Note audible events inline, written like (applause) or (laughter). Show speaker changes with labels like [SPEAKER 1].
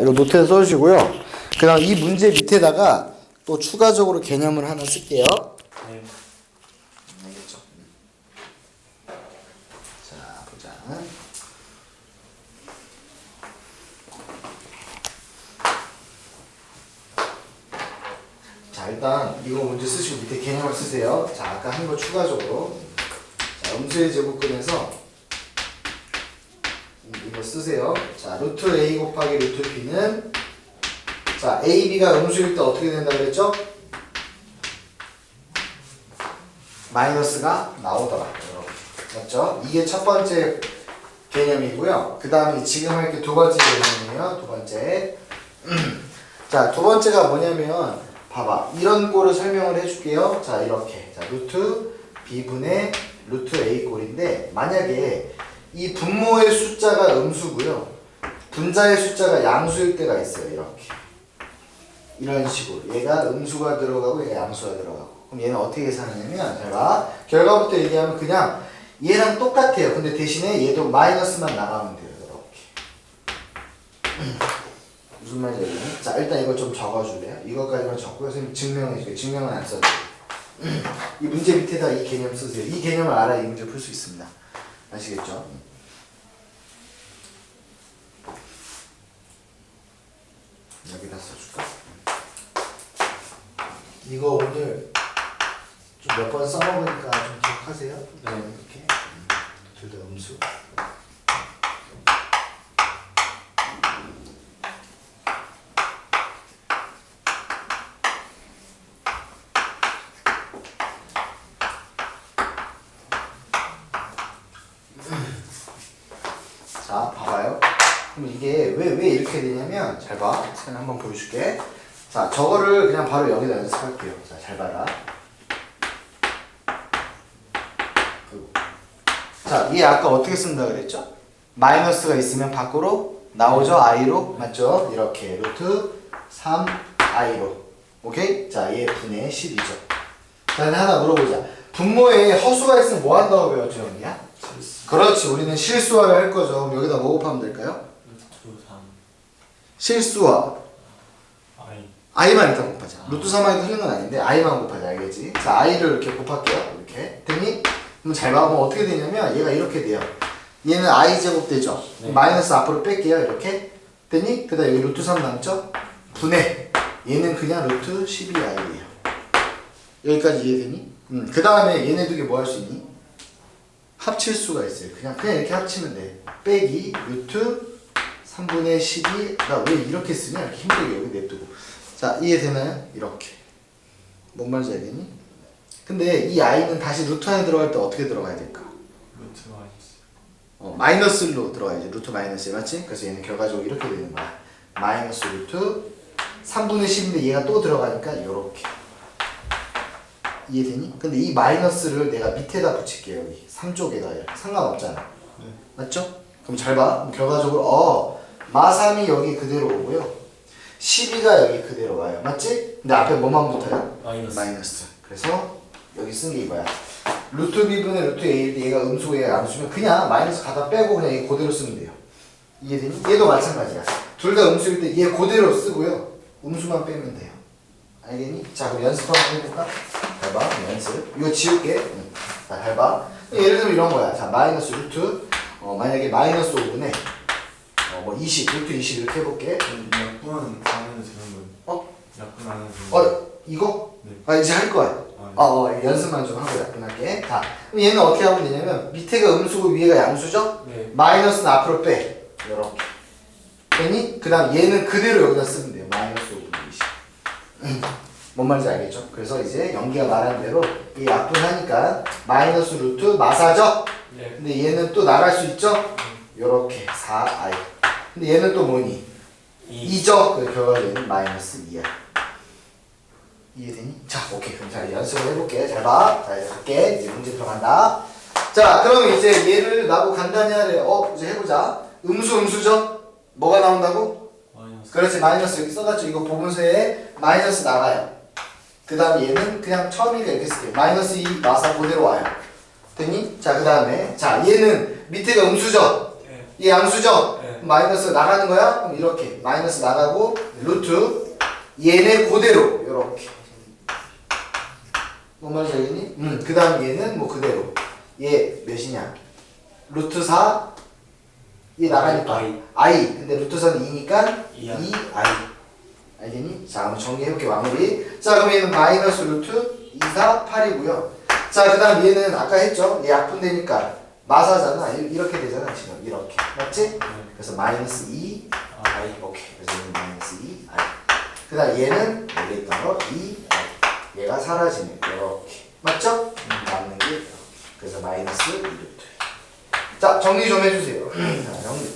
[SPEAKER 1] 이거 노트에 써주시고요. 그 다음 이 문제 밑에다가 또 추가적으로 개념을 하나 쓸게요.
[SPEAKER 2] 네.
[SPEAKER 1] 알겠죠? 자, 보자. 자, 일단 이거 먼저 쓰시고 밑에 개념을 쓰세요. 자, 아까 한 거 추가적으로. 자, 음수의 제곱근에서 음, 이거 쓰세요. 자, 루트 A 곱하기 루트 B는 자, A, B가 음수일 때 어떻게 된다 그랬죠? 마이너스가 나오더라. 맞죠? 이게 첫 번째 개념이고요. 그 다음에 지금 할 게 두 번째 개념이에요. 두 번째. (clears throat) 자, 두 번째가 뭐냐면, 봐봐. 이런 꼴을 설명을 해줄게요. 자, 이렇게. 자, 루트 B분의 루트 A 꼴인데, 만약에 이 분모의 숫자가 음수고요. 분자의 숫자가 양수일 때가 있어요. 이렇게. 이런 식으로. 얘가 음수가 들어가고 얘가 양수가 들어가고. 그럼 얘는 어떻게 계산하냐면, 제가 결과부터 얘기하면 그냥 얘랑 똑같아요. 근데 대신에 얘도 마이너스만 나가면 돼요. 이렇게. (clears throat) 무슨 말인지 알겠니? 자, 일단 이걸 좀 적어줄래요? 이것까지만 적고요. 선생님 증명해줄게요. 증명은 안 써도. (clears throat) 이 문제 밑에다 이 개념 쓰세요. 이 개념을 알아야 이 문제 풀 수 있습니다. 아시겠죠? 여기다 써줄까? 이거 오늘 좀 몇 번 써먹으니까 좀 기억하세요?
[SPEAKER 2] 네.
[SPEAKER 1] 이렇게 둘 다 음수. 자, 봐봐요. 그럼 이게 왜, 왜 이렇게 되냐면, 잘 봐. 제가 한번 보여줄게. 자, 저거를 그냥 바로 여기다 연습할게요. 자, 잘 봐라. 그리고. 자, 얘 아까 어떻게 쓴다 그랬죠? 마이너스가 있으면 밖으로 나오죠? i로. 맞죠? 이렇게. 루트 3 i로. 오케이? 자, 얘 분의 10이죠. 자, 하나 물어보자. 분모에 허수가 있으면 뭐 한다고 배웠죠, 형이야? 그렇지 우리는 실수화를 할 거죠 그럼 여기다 뭐 곱하면 될까요?
[SPEAKER 2] 루트 3.
[SPEAKER 1] 실수화
[SPEAKER 2] 아이.
[SPEAKER 1] i만 일단 곱하자 루트 3i도 틀린 건 아닌데 i만 곱하자 알겠지? 자 i를 이렇게 곱할게요 이렇게 됐니? 그럼 잘 봐. 그럼 어떻게 되냐면 얘가 이렇게 돼요 얘는 i 제곱 되죠?
[SPEAKER 2] 네.
[SPEAKER 1] 마이너스 앞으로 뺄게요 이렇게 됐니? 그 다음 여기 루트 3 남죠? 분해 얘는 그냥 루트 12i예요 여기까지 이해되니? 음, 그 다음에 얘네 두 개 뭐 할 수 있니? 합칠 수가 있어요. 그냥 그냥 이렇게 합치면 돼. 빼기 루트 3분의 12. 나왜 이렇게 쓰냐? 이렇게 힘들게 여기 냅두고. 자 이해되나요? 이렇게. 뭔 말인지 알겠니? 근데 이 i는 다시 루트 안에 들어갈 때 어떻게 들어가야 될까?
[SPEAKER 2] 루트 마이너스.
[SPEAKER 1] 어, 마이너스로 들어가야지. 루트 마이너스 맞지? 그래서 얘는 결과적으로 이렇게 되는 거야. 마이너스 루트 3분의 10인데 얘가 또 들어가니까 이렇게. 이해되니? 근데 이 마이너스를 내가 밑에다 붙일게요. 여기 3쪽에다 이렇게 상관없잖아.
[SPEAKER 2] 네.
[SPEAKER 1] 맞죠? 그럼 잘 봐. 결과적으로 어 마3이 여기 그대로 오고요. 12가 여기 그대로 와요. 맞지? 근데 앞에 뭐만 붙어요?
[SPEAKER 2] 마이너스.
[SPEAKER 1] 마이너스. 그래서 여기 쓴 게 이거야. 루트 b분의 루트 a일 때 얘가 음수고 얘가 양수면 그냥 마이너스 갖다 빼고 그냥 얘 그대로 쓰면 돼요. 이해되니? 얘도 마찬가지야. 둘 다 음수일 때 얘 그대로 쓰고요. 음수만 빼면 돼요. 알겠니? 자 그럼 연습 한번 해볼까? 잘 봐. 연습. 이거 지울게. 응. 자, 잘 봐. 예를 들면 이런 거야. 자 마이너스 루트 어, 만약에 마이너스 5분의 어, 뭐 20, 루트 20 이렇게 해볼게.
[SPEAKER 2] 약분 안 해도 되는 거예요.
[SPEAKER 1] 어?
[SPEAKER 2] 약분 안 해도 되는 거예요.
[SPEAKER 1] 어? 이거?
[SPEAKER 2] 네.
[SPEAKER 1] 아 이제 할 거야.
[SPEAKER 2] 아,
[SPEAKER 1] 어, 어 연습만 좀 하고 약분할게. 자, 그럼 얘는 어떻게 하면 되냐면 밑에가 음수고 위에가 양수죠?
[SPEAKER 2] 네.
[SPEAKER 1] 마이너스는 앞으로 빼. 이렇게. 됐니? 그 다음 얘는 그대로 여기다 쓰면 돼요. 마이너스 5분의 20. 뭔 말인지 알겠죠? 그래서 이제 연기가 말한 대로 이 약분하니까 마이너스 루트 마사죠?
[SPEAKER 2] 네.
[SPEAKER 1] 근데 얘는 또 나갈 수 있죠? 요렇게 4i. 근데 얘는 또 뭐니?
[SPEAKER 2] 2.
[SPEAKER 1] 2죠? 그 결과는 마이너스 2야. 이해되니? 자, 오케이. 그럼 자, 연습을 해볼게. 잘 봐. 자, 이제 갈게. 이제 문제 들어간다. 자, 그럼 이제 얘를 나보고 간단히 하래. 어, 이제 해보자. 음수, 음수죠? 뭐가 나온다고?
[SPEAKER 2] 마이너스.
[SPEAKER 1] 그렇지. 마이너스 여기 써놨죠. 이거 보분수에 마이너스 나가요. 그 다음에 얘는 그냥 처음이니까 이렇게 쓸게요. 마이너스 2 마사 그대로 와요. 됐니? 자, 그 다음에. 자, 얘는 밑에가 음수죠?
[SPEAKER 2] 네.
[SPEAKER 1] 이 양수죠?
[SPEAKER 2] 네.
[SPEAKER 1] 마이너스 나가는 거야? 그럼 이렇게 마이너스 나가고 루트 얘네 그대로 이렇게 뭔 말인지 알겠니? 음, 그 다음 얘는 뭐 그대로 얘 몇이냐? 루트 4, 얘 나가니까
[SPEAKER 2] I.
[SPEAKER 1] i 근데 루트 4는 2니까
[SPEAKER 2] 이
[SPEAKER 1] 2i 알겠니? 자 한번 정리해볼게 마무리 자 그럼 얘는 마이너스 루트 2, 4, 8이고요 자 그 다음 얘는 아까 했죠? 얘 약분되니까 마사잖아. 이- 이렇게 되잖아 지금. 이렇게. 맞지?
[SPEAKER 2] 네.
[SPEAKER 1] 그래서 마이너스 2
[SPEAKER 2] 아,
[SPEAKER 1] i 오케이. 그래서 얘는 마이너스 2 i 그 다음 얘는 원래 있던 거 2 i 얘가 사라지네 이렇게. 맞죠? 남는 게 이렇게. 그래서 마이너스 2루트 자 정리 좀 해주세요. 자 정리